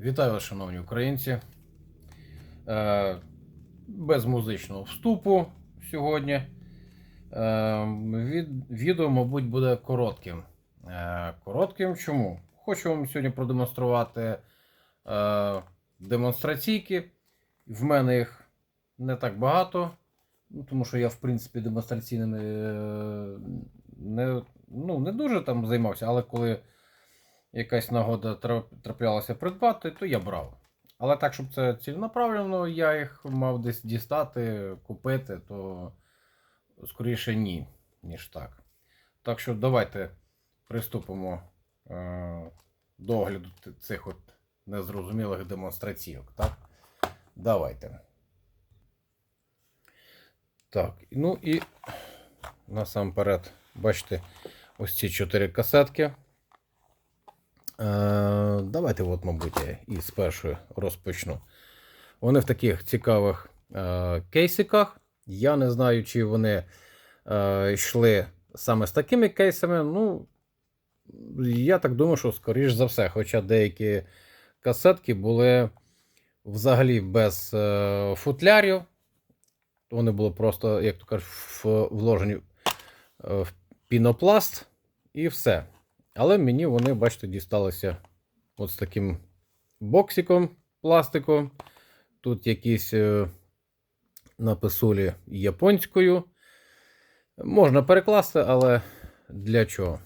Вітаю вас, шановні українці. Е, без музичного вступу сьогодні. Е, відео, мабуть, буде коротким. Е, коротким чому? Хочу вам сьогодні продемонструвати демонстраційки. В мене їх не так багато, ну, тому що я, в принципі, демонстраційними не, ну, не дуже там займався, але коли якась нагода траплялася придбати, то я брав. Але так, щоб це ціленаправлено, я їх мав десь дістати, купити, то скоріше ні, ніж так. Так що давайте приступимо е, до огляду цих от незрозумілих демонстраційок. Так? Давайте. Так, ну і насамперед, бачите, ось ці чотири касетки. Е, давайте, от, мабуть, я із першої розпочну. Вони в таких цікавих е, кейсиках. Я не знаю, чи вони е, йшли саме з такими кейсами. Ну, я так думаю, що скоріш за все. Хоча деякі касетки були взагалі без футлярів. Вони були просто, як то кажуть, вложені в пінопласт і все. Але мені вони, бачите, дісталися от з таким боксиком пластиком. Тут якісь е, написулі японською. Можна перекласти, але для чого?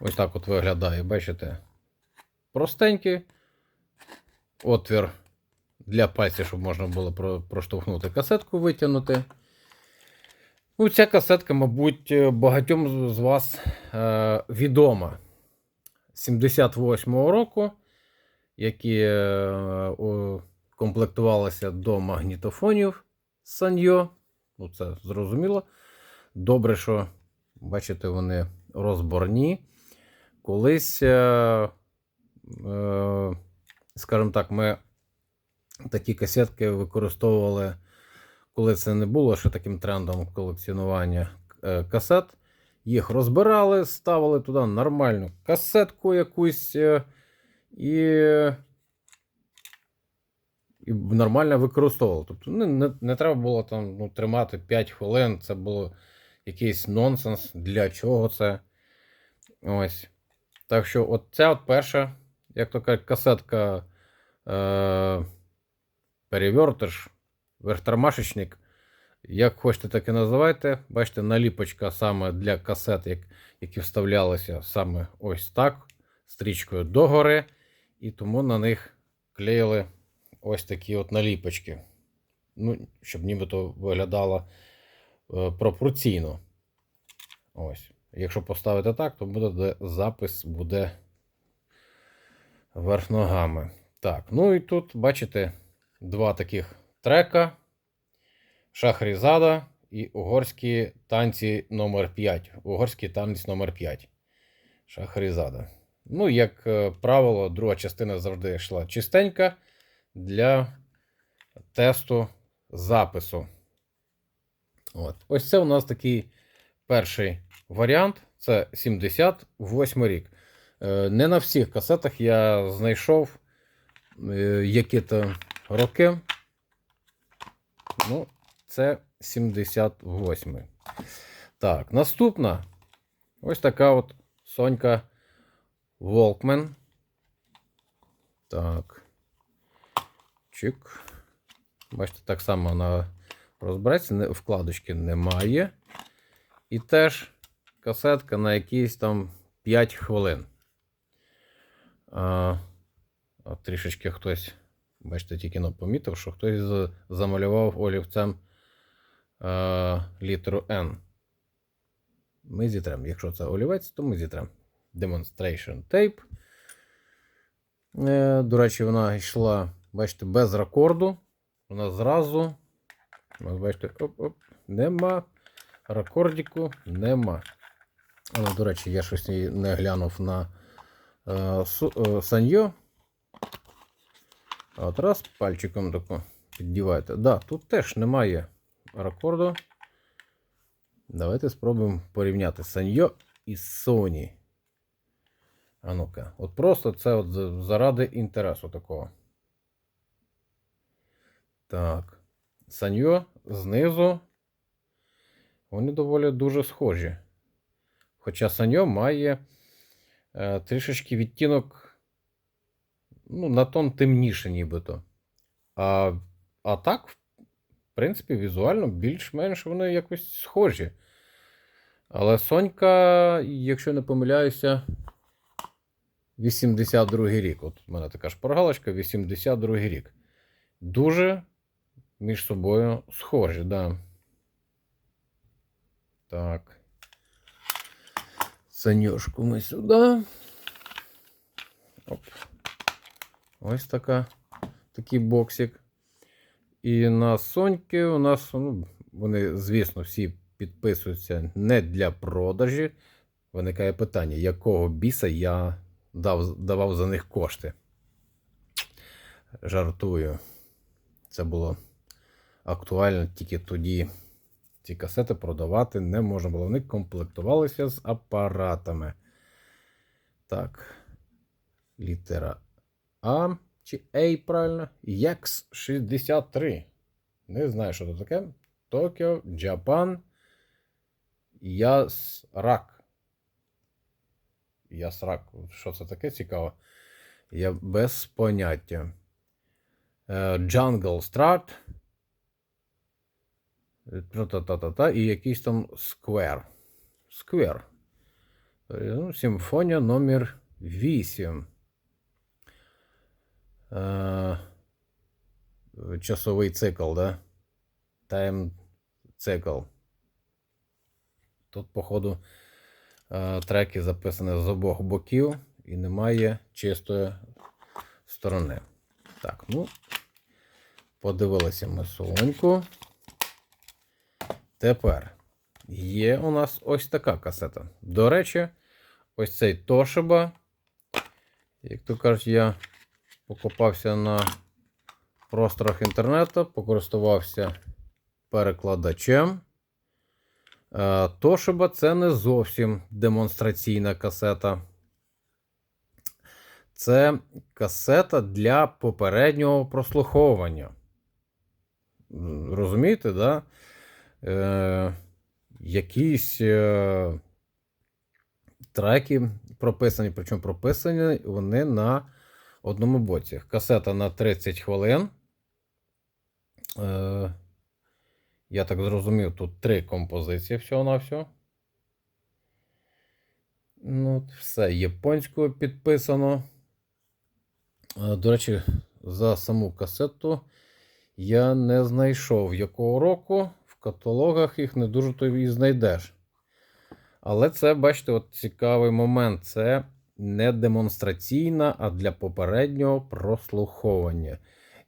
Ось так от виглядає, бачите? Простенький отвір для пальців, щоб можна було проштовхнути касетку, витягнути. Ну, ця касетка, мабуть, е, багатьом з вас е, відома. 78-го року, які е, комплектувалися до магнітофонів Sanyo. Ну, це зрозуміло. Добре, що, бачите, вони розборні. Колись, е, е, скажімо так, ми такі касетки використовували, коли це не було ще таким трендом колекціонування е, касет. Їх розбирали, ставили туди нормальну касетку якусь е, і, і нормально використовували. Тобто не, не, не треба було там ну, тримати 5 хвилин. Це було якийсь нонсенс. Для чого це? Ось. Так що, от ця от перша, як то кажуть, касетка е, перевертиш, верхтармашечник. Як хочете, так і називайте. Бачите, наліпочка саме для касет, як, які вставлялися саме ось так, стрічкою догори. І тому на них клеїли ось такі от наліпочки. Ну, щоб нібито виглядало е, пропорційно. Ось. Якщо поставити так, то буде де запис буде верх ногами. Так, ну і тут, бачите, два таких трека. Шахрізада і угорські танці номер 5 Угорський танець номер 5 Шахрізада. Ну, як е, правило, друга частина завжди йшла чистенька для тесту запису. От. Ось це у нас такий перший варіант. Це 78 рік. Е, Не на всіх касетах я знайшов е, які то роки. Ну, це 78. Так, наступна. Ось така от Сонька Walkman. Так. Чик. Бачите, так само вона розбереться, вкладочки немає. І теж касетка на якісь там 5 хвилин. А, трішечки хтось, бачите, тільки но помітив, що хтось замалював олівцем а, літеру N. Ми зітрем. Якщо це олівець, то ми зітрем. Demonstration tape. Е, до речі, вона йшла, бачите, без рекорду. Вона зразу. Бачите, оп-оп, нема. Рекордіку нема. Але, до речі, я щось не глянув на е, е. От раз пальчиком тако піддіваєте. Да, тут теж немає рекорду. Давайте спробуємо порівняти Саньо і Sony. А ну-ка, от просто це от заради інтересу такого. Так. Саньо знизу. Вони доволі дуже схожі. Хоча Саньо має е, трішечки відтінок, ну, на тон темніше, нібито. А, а так, в принципі, візуально більш-менш вони якось схожі. Але Сонька, якщо не помиляюся, 82 й рік. От у мене така шпаргалочка, 82 й рік. Дуже між собою схожі, да. Так. Санюшку ми сюди. Оп. Ось така, такий боксик. І на Соньки у нас, ну, вони, звісно, всі підписуються не для продажі. Виникає питання, якого біса я дав, давав за них кошти. Жартую. Це було актуально тільки тоді. Ці касети продавати не можна було. Вони комплектувалися з апаратами. Так. Літера А чи А, правильно? Якс 63. Не знаю, що це таке. Токіо, Джапан. Ясрак. Ясрак. Що це таке цікаво? Я без поняття. Е, Jungle Strat. Та-та-та-та-та. І якийсь там Square. Square. Е, Ну, симфонія номер 8. Е, часовий цикл, да? Тайм цикл. Тут, походу, е, треки записані з обох боків і немає чистої сторони. Так, ну, подивилися ми солоньку. Тепер є у нас ось така касета. До речі, ось цей Toshiba. Як то кажуть, я покопався на просторах інтернету, покористувався перекладачем. Е, Toshiba це не зовсім демонстраційна касета. Це касета для попереднього прослуховування. Розумієте, да? Е, якісь е, треки прописані, причому прописані вони на одному боці. Касета на 30 хвилин. Е, я так зрозумів, тут три композиції всього-навсього. Ну, все японською підписано. Е, До речі, за саму касету я не знайшов якого року. В каталогах їх не дуже то і знайдеш. Але це, бачите, от цікавий момент. Це не демонстраційна, а для попереднього прослуховування.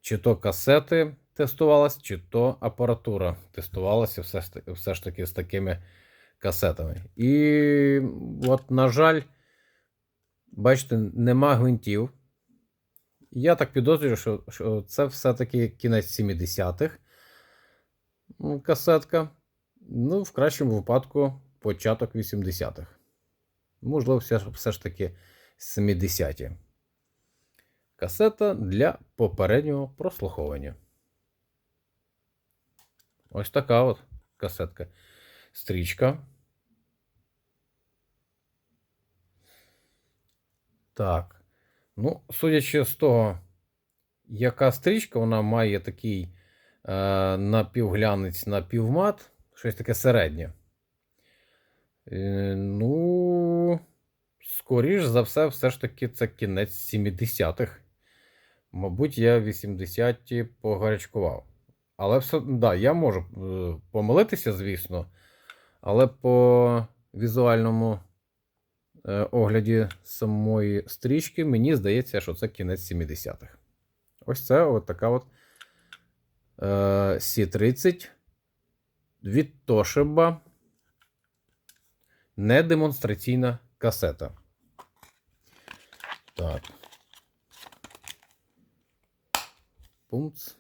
Чи то касети тестувалась, чи то апаратура тестувалася все, ж все ж таки з такими касетами. І от, на жаль, бачите, нема гвинтів. Я так підозрюю, що, що це все-таки кінець 70-х касетка. Ну, в кращому випадку, початок 80-х. Можливо, все, ж- таки 70-ті. Касета для попереднього прослуховування. Ось така от касетка. Стрічка. Так. Ну, судячи з того, яка стрічка, вона має такий е, напівглянець, напівмат, щось таке середнє. Е, ну, скоріш за все, все ж таки, це кінець 70-х. Мабуть, я 80-ті погарячкував. Але все, да, я можу е, помилитися, звісно. Але по візуальному е, огляді самої стрічки, мені здається, що це кінець 70-х. Ось це от така от е, C30 від Toshiba. Не демонстраційна касета. Так. Пумц.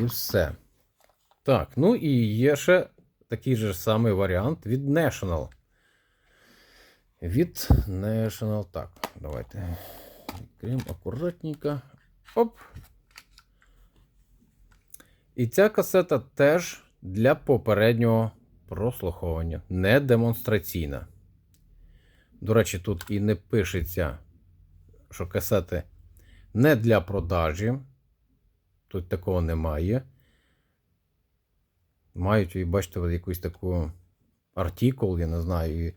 І все. Так, ну і є ще такий же самий варіант від National. Від National. Так, давайте. Відкриємо акуратненько. Оп. І ця касета теж для попереднього прослуховування, не демонстраційна. До речі, тут і не пишеться, що касети не для продажі. Тут такого немає. Мають, бачите, якусь таку артикул, я не знаю. І,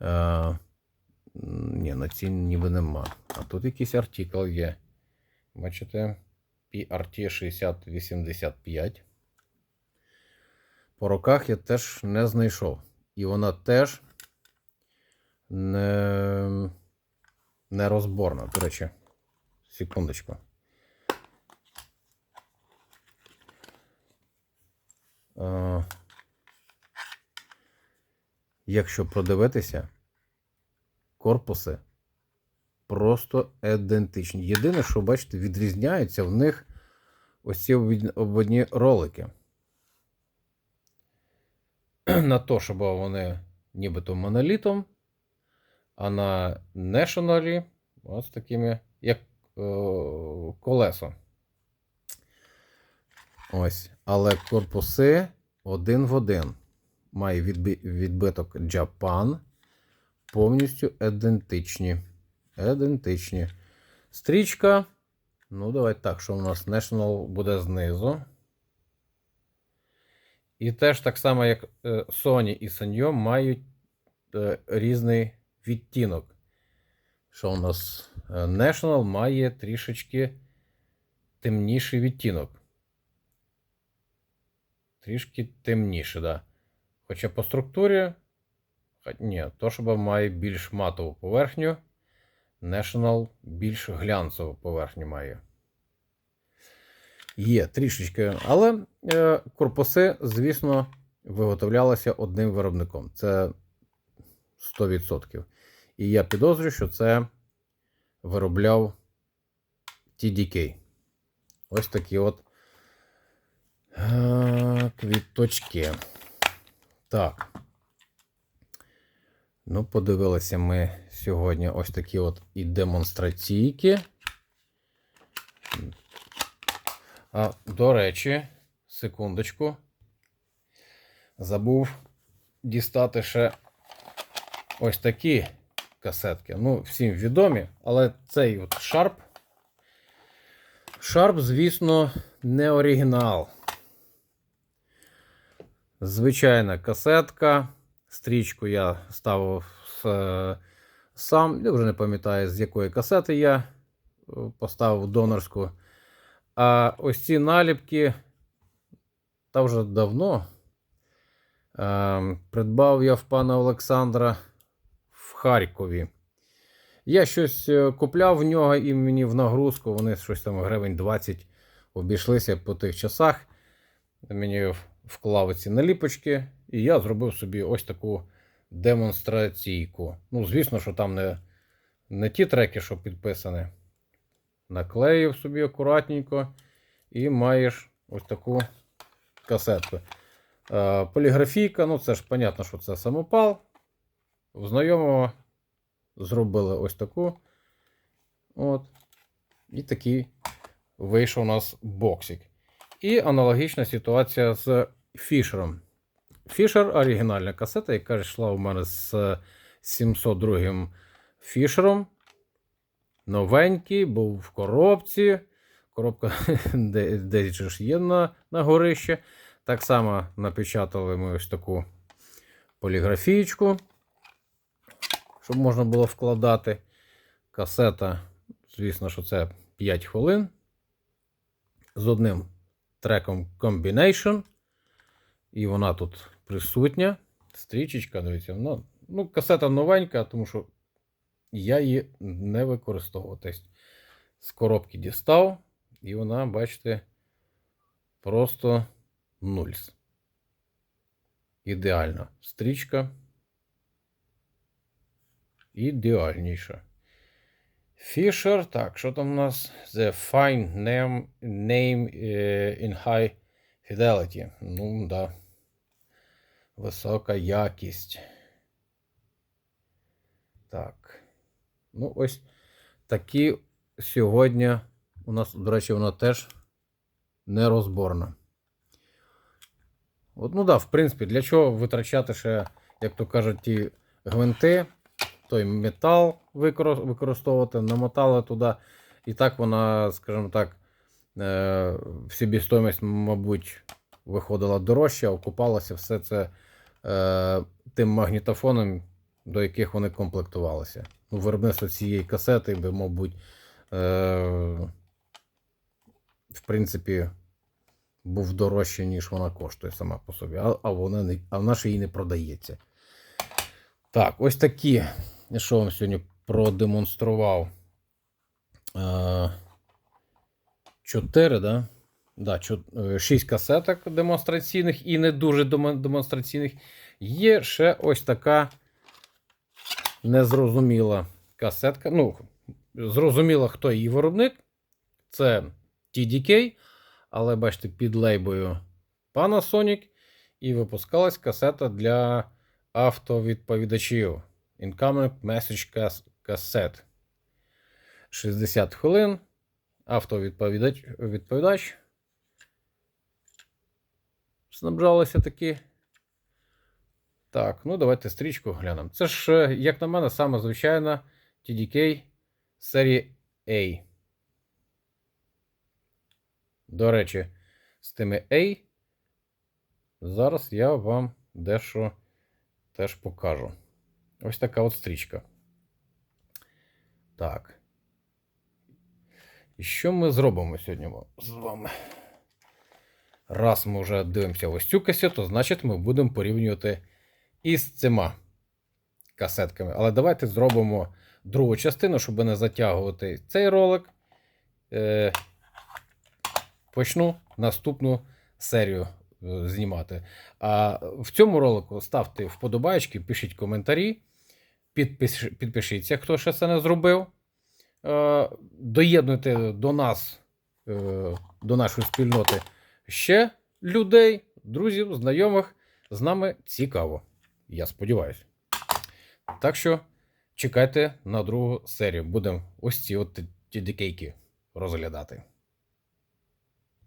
е, ні, на ці ніби нема. А тут якийсь артикул є. Бачите? PRT 6085. По роках я теж не знайшов. І вона теж не, не розборна. До речі, секундочку. А, якщо продивитися, корпуси просто ідентичні. Єдине, що, бачите, відрізняються в них ось ці обводні ролики. На то, щоб вони нібито монолітом, а на National ось такими, як е, колесо. Ось. Але корпуси один в один. Має відби- відбиток Japan. Повністю ідентичні. Ідентичні. Стрічка. Ну, давайте так, що у нас National буде знизу. І теж так само, як е, Sony і Sanyo, мають е, різний відтінок. Що у нас е, National має трішечки темніший відтінок. Трішки темніше, да. Хоча по структурі. Ні, Toshiba має більш матову поверхню. National більш глянцеву поверхню має. Є трішечки. Але е, корпуси, звісно, виготовлялися одним виробником. Це 100%. І я підозрюю, що це виробляв TDK. Ось такі от е, квіточки. Так. Ну, подивилися ми сьогодні ось такі от і демонстраційки. А, до речі, секундочку. Забув дістати ще ось такі касетки. Ну, всім відомі, але цей от Sharp. Sharp, звісно, не оригінал. Звичайна касетка. Стрічку я ставив е, сам. Я вже не пам'ятаю, з якої касети я е, поставив донорську. А ось ці наліпки, та вже давно. Е, придбав я в пана Олександра в Харкові. Я щось е, купляв в нього і мені в нагрузку. Вони щось там гривень 20 обійшлися по тих часах. Мені вклав ці наліпочки, і я зробив собі ось таку демонстраційку. Ну, звісно, що там не, не ті треки, що підписані. Наклеїв собі акуратненько і маєш ось таку касетку. Е, поліграфійка, ну це ж понятно, що це самопал. Знайомого зробили ось таку. От. І такий вийшов у нас боксик. І аналогічна ситуація з Фішером. Фішер оригінальна касета, яка йшла у мене з 702 Фішером. Новенький, був в коробці. Коробка десь ж є на, на горище. Так само напечатали ми ось таку поліграфічку, щоб можна було вкладати. Касета, звісно, що це 5 хвилин. З одним треком Combination. І вона тут присутня. Стрічечка, дивіться, вона, ну, касета новенька, тому що я її не використовував. Тобто з коробки дістав, і вона, бачите, просто нульс. Ідеальна стрічка. Ідеальніша. Fisher, так, що там у нас? The fine name, name е, in high fidelity. Ну, да. Висока якість. Так. Ну, ось такі сьогодні. У нас, до речі, вона теж нерозборна. От, ну да, в принципі, для чого витрачати ще, як то кажуть, ті гвинти, той метал використовувати, намотали туди. І так вона, скажімо так, е, в собівартість, мабуть, виходила дорожче, а окупалося все це е, тим магнітофоном, до яких вони комплектувалися. Ну, виробництво цієї касети би, мабуть, е, в принципі, був дорожче, ніж вона коштує сама по собі. А, а, вона, не, а вона ж її не продається. Так, ось такі. Що вам сьогодні продемонстрував. Е, Чотири, да? Да, чо- е, шість касеток демонстраційних і не дуже демонстраційних. Є ще ось така незрозуміла касетка. Ну, зрозуміло, хто її виробник. Це TDK, але бачите, під лейбою Panasonic. І випускалась касета для автовідповідачів. Incoming Message Cas- Cassette. 60 хвилин. Автовідповідач відповідач. Снабжалися таки. Так, ну давайте стрічку глянемо. Це ж, е, як на мене, саме звичайна TDK серії A. До речі, з тими A зараз я вам дещо теж покажу. Ось така от стрічка. Так. І що ми зробимо сьогодні з вами? Раз ми вже дивимося ось цю касету, значить ми будемо порівнювати із цими касетками. Але давайте зробимо другу частину, щоб не затягувати цей ролик. Е, почну наступну серію е, знімати. А в цьому ролику ставте вподобайки, пишіть коментарі, підпиш, підпишіться, хто ще це не зробив. Е, доєднуйте до нас, до нашої спільноти ще людей, друзів, знайомих. З нами цікаво. Я сподіваюся. Так що чекайте на другу серію. Будемо ось ці от TDK розглядати.